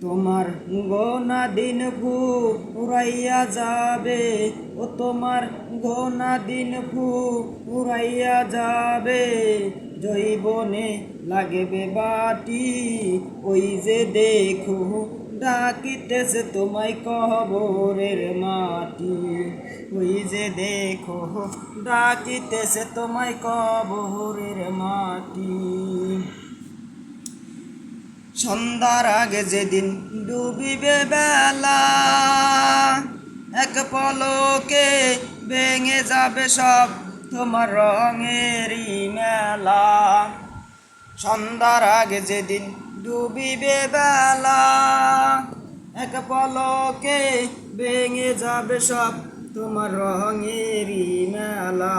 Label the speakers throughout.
Speaker 1: তোমার গোনা দিন ফু উড়াইয়া যাবে ও তোমার গোনা দিন ফু উড়াইয়া যাবে। জৈবনে লাগবে বাটি, ওই যে দেখো, ডাকিতেছে তোমায় কবরের মাটি। ওই যে দেখো, ডাকিতেছে তোমায় কবরের মাটি। সন্ধ্যার আগে যেদিন ডুবিবে বেলা, এক পলকে ভেঙে যাবে সব তোমার রঙেরই মেলা। সন্ধ্যার আগে যেদিন ডুবিবে বেলা, এক পলকে ভেঙে যাবে সব তোমার রঙেরই মেলা।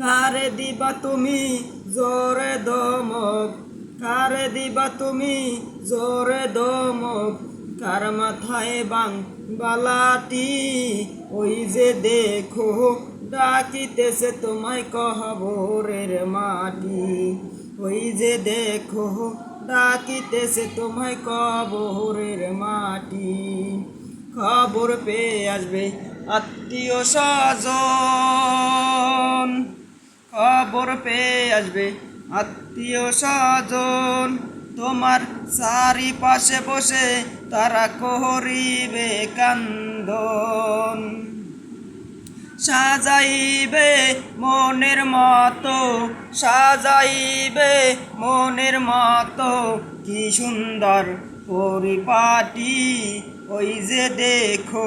Speaker 1: কারে দিবা তুমি জোরে দমক কারে দিবা তুমি জোরে দমক কার মাথায় বাং বালাটি? ওই যে দেখো, ডাকিতেছে তোমায় কহবরের মাটি। ওই যে দেখো, ডাকিতেছে তোমায় কবরের মাটি। খবর পেয়ে আসবে আত্মীয় স্বজন। খবর পেয়ে আসবে আত্মীয় স্বজন, তোমার চারিপাশে বসে তারা করিবে কান্দন। সাজাইবে মনের মতো, সাজাইবে মনের মতো, কি সুন্দর পরিপাটি, ওই যে দেখো